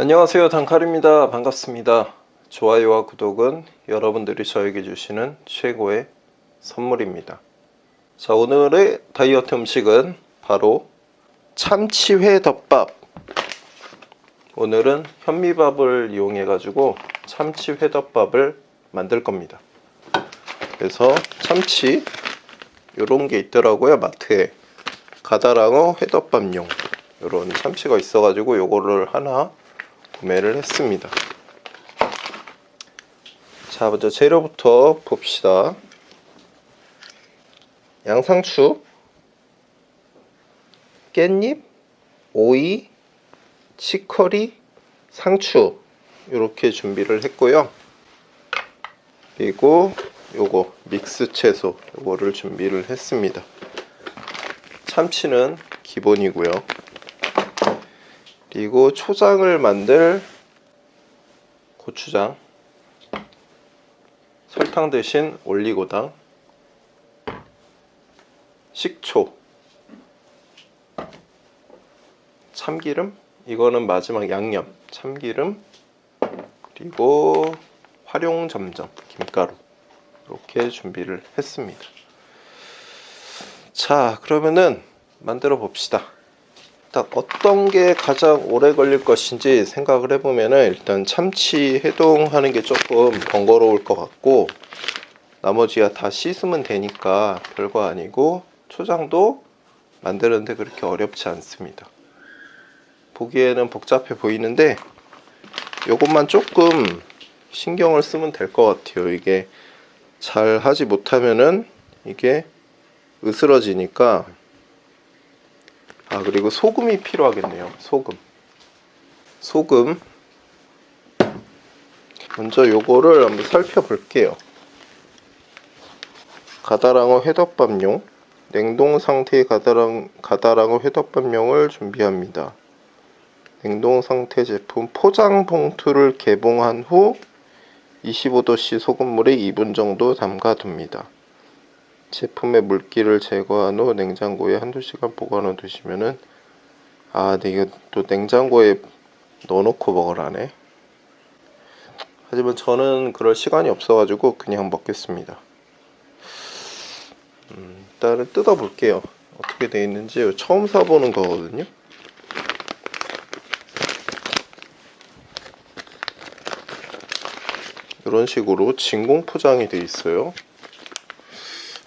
안녕하세요 단칼입니다. 반갑습니다. 좋아요와 구독은 여러분들이 저에게 주시는 최고의 선물입니다. 자 오늘의 다이어트 음식은 바로 참치회 덮밥. 오늘은 현미밥을 이용해 가지고 참치회 덮밥을 만들 겁니다. 그래서 참치 요런 게 있더라고요 마트에. 가다랑어 회덮밥용. 요런 참치가 있어 가지고 요거를 하나 구매를 했습니다. 자, 먼저 재료부터 봅시다. 양상추, 깻잎, 오이, 치커리, 상추 이렇게 준비를 했고요. 그리고 요거 믹스 채소 요거를 준비를 했습니다. 참치는 기본이고요. 그리고 초장을 만들 고추장 설탕 대신 올리고당 식초 참기름 이거는 마지막 양념 참기름 그리고 활용점점 김가루 이렇게 준비를 했습니다. 자 그러면은 만들어 봅시다 딱 어떤 게 가장 오래 걸릴 것인지 생각을 해보면은 일단 참치 해동하는 게 조금 번거로울 것 같고 나머지야 다 씻으면 되니까 별거 아니고 초장도 만드는데 그렇게 어렵지 않습니다. 보기에는 복잡해 보이는데 이것만 조금 신경을 쓰면 될 것 같아요. 이게 잘 하지 못하면은 이게 으스러지니까 아 그리고 소금이 필요하겠네요. 소금. 소금. 먼저 요거를 한번 살펴볼게요. 가다랑어 회덮밥용. 냉동 상태의 가다랑, 가다랑어 회덮밥용을 준비합니다. 냉동 상태 제품 포장 봉투를 개봉한 후 25도씨 소금물에 2분 정도 담가 둡니다 제품의 물기를 제거한 후 냉장고에 한두 시간 보관해 두시면은 아 이거 또 냉장고에 넣어놓고 먹으라네. 하지만 저는 그럴 시간이 없어가지고 그냥 먹겠습니다. 음, 일단은 뜯어 볼게요. 어떻게 돼 있는지. 처음 사보는 거거든요. 이런 식으로 진공 포장이 돼 있어요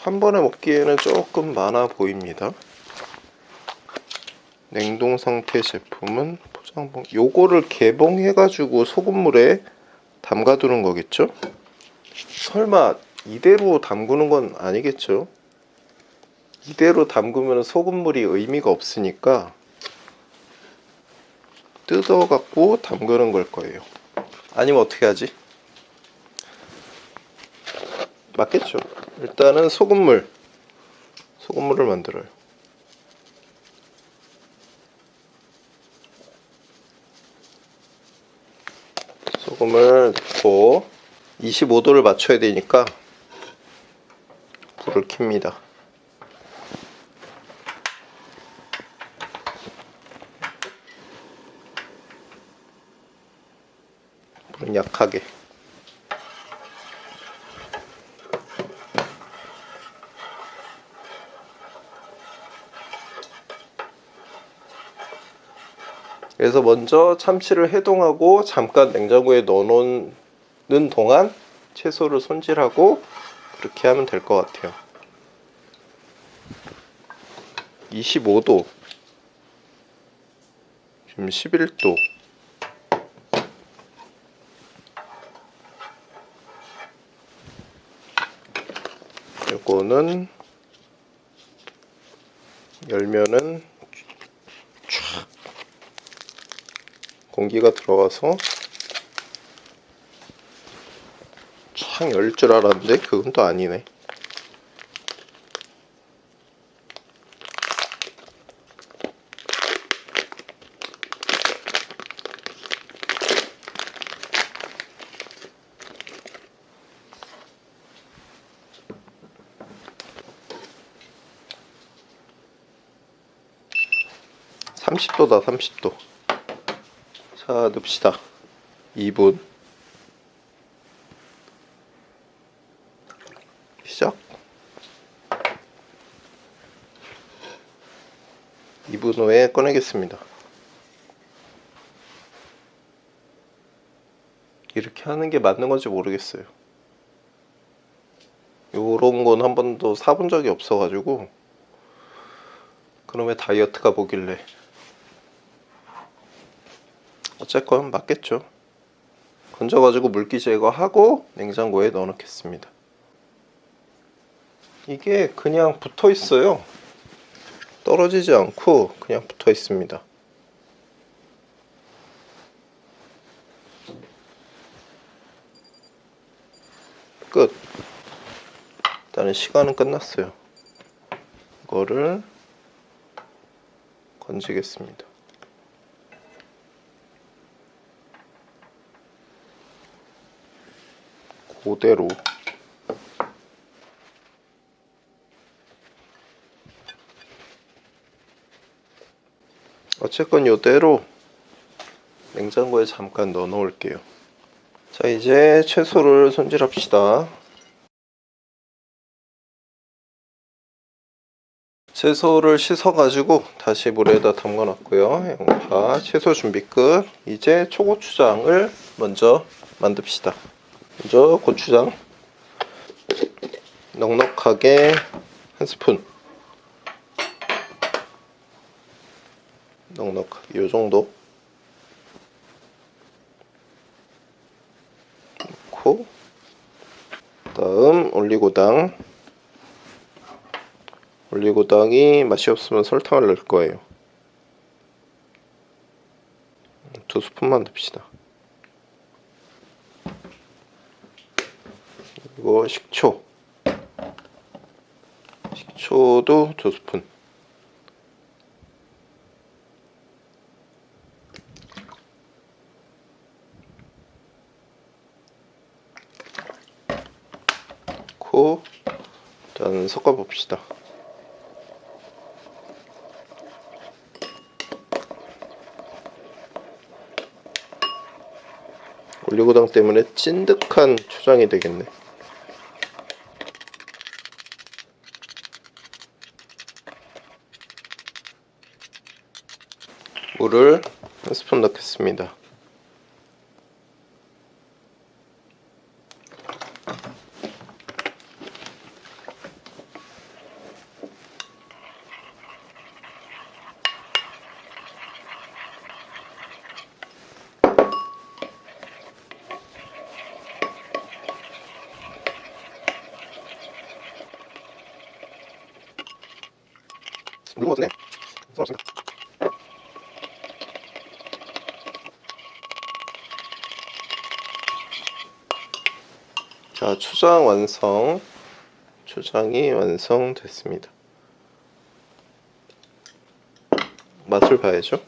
한 번에 먹기에는 조금 많아 보입니다. 냉동 상태 제품은 포장봉 요거를 개봉해 가지고 소금물에 담가 두는 거겠죠? 설마 이대로 담그는 건 아니겠죠? 이대로 담그면 소금물이 의미가 없으니까 뜯어 갖고 담그는 걸 거예요. 아니면 어떻게 하지? 맞겠죠? 일단은 소금물 소금물을 만들어요. 소금을 넣고 25도를 맞춰야 되니까 불을 켭니다. 불은 약하게 그래서 먼저 참치를 해동하고 잠깐 냉장고에 넣어놓는 동안 채소를 손질하고 그렇게 하면 될 것 같아요. 25도 지금 11도 이거는 열면은 공기가 들어가서 창 열 줄 알았는데 그건 또 아니네. 삼십 도다 삼십 도. 자 자, 넣읍시다. 2분. 시작. 2분 후에 꺼내겠습니다. 이렇게 하는 게 맞는 건지 모르겠어요. 요런 건 한 번도 사본 적이 없어가지고 그놈의 다이어트가 뭐길래 어쨌건 맞겠죠. 건져가지고 물기 제거하고 냉장고에 넣어 놓겠습니다. 이게 그냥 붙어 있어요. 떨어지지 않고 그냥 붙어 있습니다. 끝. 일단은 시간은 끝났어요. 이거를 건지겠습니다. 그대로 어쨌건 이대로 냉장고에 잠깐 넣어 놓을게요. 자, 이제 채소를 손질합시다. 채소를 씻어 가지고 다시 물에다 담가 놨고요. 양파, 채소 준비 끝. 이제 초고추장을 먼저 만듭시다. 먼저 고추장 넉넉하게 한 스푼. 넉넉하게 요 정도 넣고 다음 올리고당 올리고당이 맛이 없으면 설탕을 넣을 거예요. 두 스푼만 넣읍시다. 그리고 식초. 식초도 두 스푼. 넣고 일단 섞어 봅시다. 올리고당 때문에 찐득한 초장이 되겠네. 물을 한 스푼 넣겠습니다. 물것 같네. 썰었습니다. 자, 초장 완성. 초장이 완성됐습니다. 맛을 봐야죠.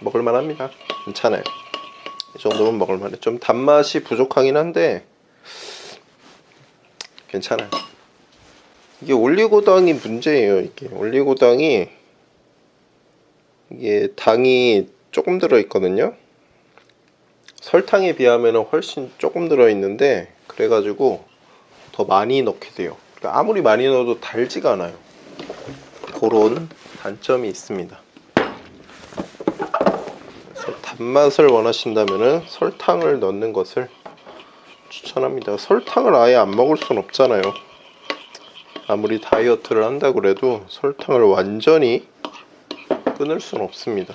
먹을만 합니다. 괜찮아요. 이 정도면 먹을만해. 좀 단맛이 부족하긴 한데 괜찮아요. 이게 올리고당이 문제예요. 이게 올리고당이 이게 당이 조금 들어 있거든요. 설탕에 비하면 훨씬 조금 들어 있는데 그래가지고 더 많이 넣게 돼요. 그러니까 아무리 많이 넣어도 달지가 않아요. 그런 단점이 있습니다. 그래서 단맛을 원하신다면 설탕을 넣는 것을 추천합니다. 설탕을 아예 안 먹을 순 없잖아요. 아무리 다이어트를 한다고 해도 설탕을 완전히 끊을 수는 없습니다.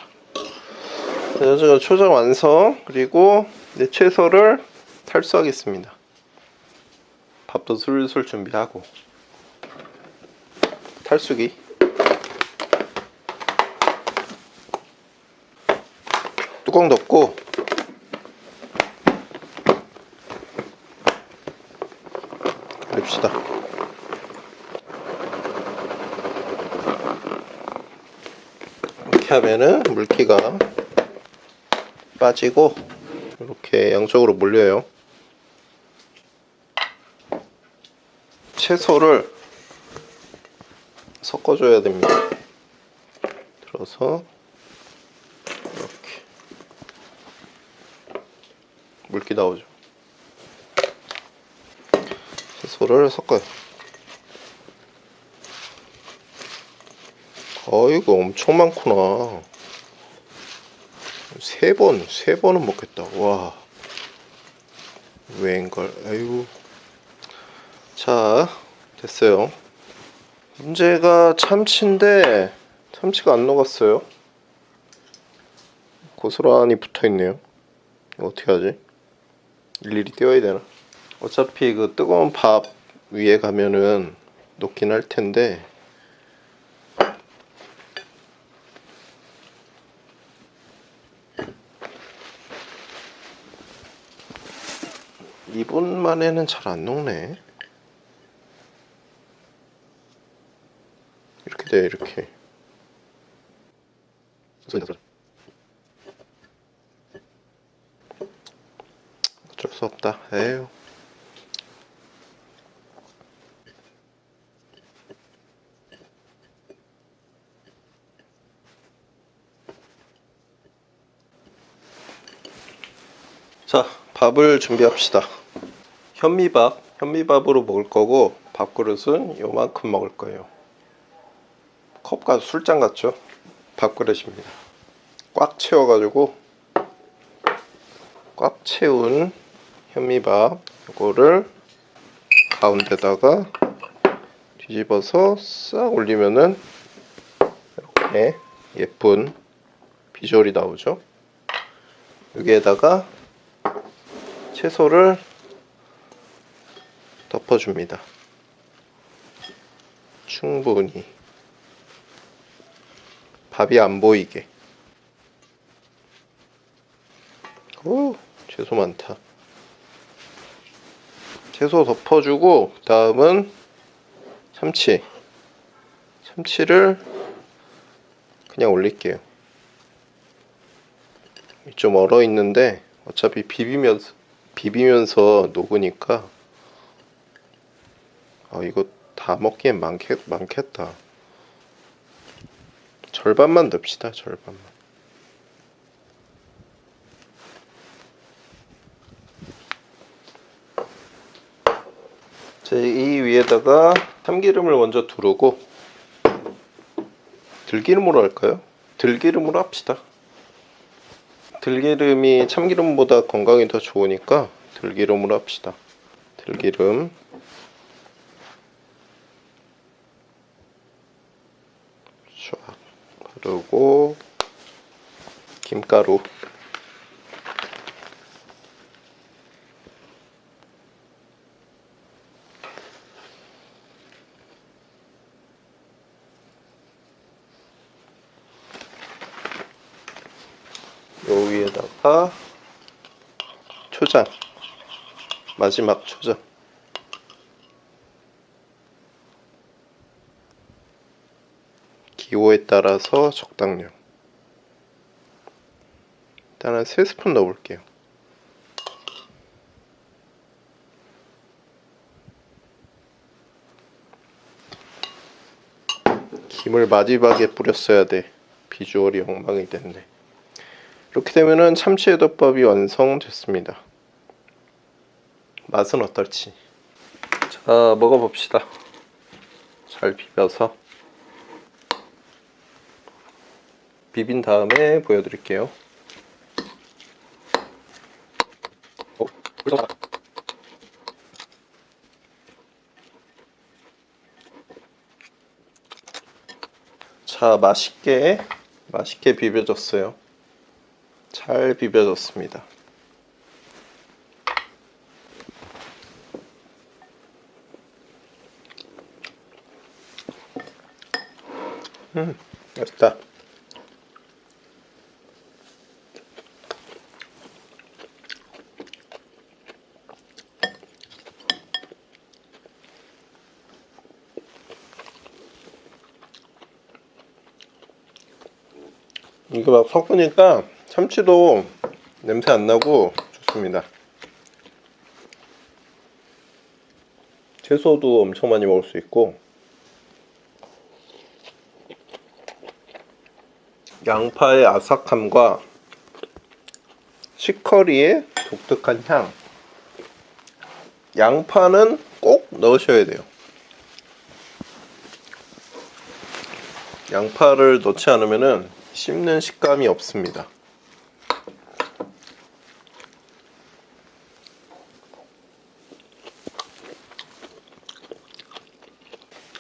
자, 제가 초장 완성 그리고 이제 채소를 탈수하겠습니다. 밥도 슬슬 준비하고 탈수기 뚜껑 덮고 냅시다. 하면은 물기가 빠지고 이렇게 양쪽으로 몰려요. 채소를 섞어줘야 됩니다. 들어서 이렇게 물기 나오죠. 채소를 섞어요. 어이구 엄청 많구나. 세 번, 세 번은 먹겠다. 와. 웬걸, 아이고. 자, 됐어요. 문제가 참치인데, 참치가 안 녹았어요. 고스란히 붙어 있네요. 이거 어떻게 하지? 일일이 떼어야 되나? 어차피 그 뜨거운 밥 위에 가면은 녹긴 할 텐데, 만에는 잘 안 녹네. 이렇게 돼 이렇게. 어쩔 수 없다. 에휴. 자, 밥을 준비합시다. 현미밥, 현미밥으로 먹을 거고 밥그릇은 요만큼 먹을 거예요. 컵과 술잔 같죠? 밥그릇입니다. 꽉 채워가지고 꽉 채운 현미밥 이거를 가운데다가 뒤집어서 싹 올리면은 이렇게 예쁜 비주얼이 나오죠. 여기에다가 채소를 덮어줍니다. 충분히 밥이 안 보이게. 오, 채소 많다. 채소 덮어주고 다음은 참치. 참치를 그냥 올릴게요. 좀 얼어 있는데 어차피 비비면서 비비면서 녹으니까 아 이거 다 먹기엔 많겠, 많겠다 절반만 넣읍시다 절반만 제이 위에다가 참기름을 먼저 두르고 들기름으로 할까요? 들기름으로 합시다 들기름이 참기름보다 건강이 더 좋으니까 들기름으로 합시다. 들기름 바르고 김가루. 요 위에다가 초장 마지막 초장 기호에 따라서 적당량 일단은 3스푼 넣어볼게요 김을 마지막에 뿌렸어야 돼 비주얼이 엉망이 됐네 이렇게 되면은 참치회덮밥이 완성됐습니다. 맛은 어떨지. 자, 먹어봅시다. 잘 비벼서. 비빈 다음에 보여드릴게요. 어, 불쌍하다. 자, 맛있게, 맛있게 비벼졌어요. 잘 비벼졌습니다. 음, 맛있다. 이거 막 섞으니까 참치도 냄새 안 나고 좋습니다. 채소도 엄청 많이 먹을 수 있고 양파의 아삭함과 시커리의 독특한 향. 양파는 꼭 넣으셔야 돼요. 양파를 넣지 않으면은 씹는 식감이 없습니다.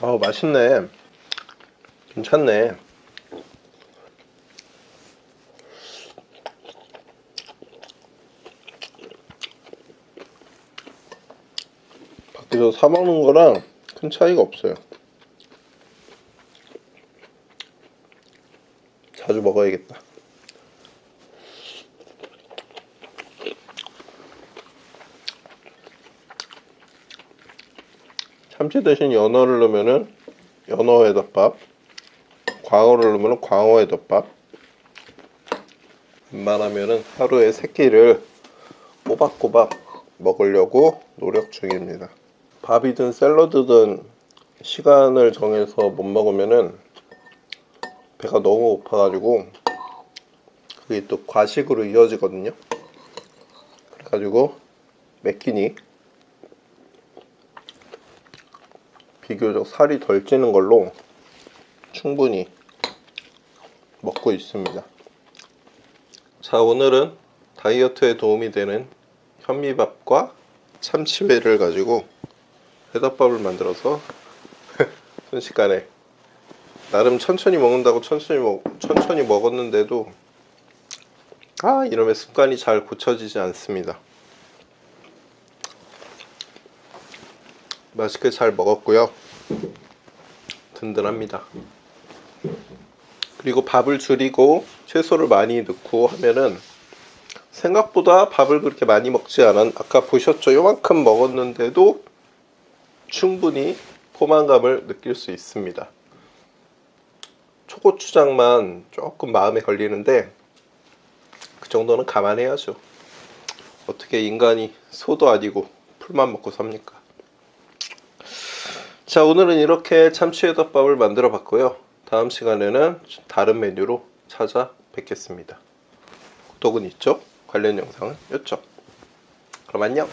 아 맛있네. 괜찮네. 밖에서 사 먹는 거랑 큰 차이가 없어요. 자주 먹어야겠다. 참치 대신 연어를 넣으면은 연어 회 덮밥, 광어를 넣으면 광어 회 덮밥. 웬만하면은 하루에 세 끼를 꼬박꼬박 먹으려고 노력 중입니다. 밥이든 샐러드든 시간을 정해서 못 먹으면은 배가 너무 고파가지고 그게 또 과식으로 이어지거든요. 그래가지고 몇 끼니 비교적 살이 덜 찌는 걸로 충분히 먹고 있습니다. 자, 오늘은 다이어트에 도움이 되는 현미밥과 참치회를 가지고 회덮밥을 만들어서 순식간에 나름 천천히 먹는다고 천천히 먹 천천히 먹었는데도 아 이놈의 습관이 잘 고쳐지지 않습니다. 맛있게 잘 먹었고요. 든든합니다. 그리고 밥을 줄이고 채소를 많이 넣고 하면은 생각보다 밥을 그렇게 많이 먹지 않은 아까 보셨죠? 요만큼 먹었는데도 충분히 포만감을 느낄 수 있습니다. 초고추장만 조금 마음에 걸리는데 그 정도는 감안해야죠. 어떻게 인간이 소도 아니고 풀만 먹고 삽니까? 자 오늘은 이렇게 참치회덮밥을 만들어 봤고요. 다음 시간에는 다른 메뉴로 찾아뵙겠습니다. 구독은 있죠? 관련 영상은 있죠? 그럼 안녕!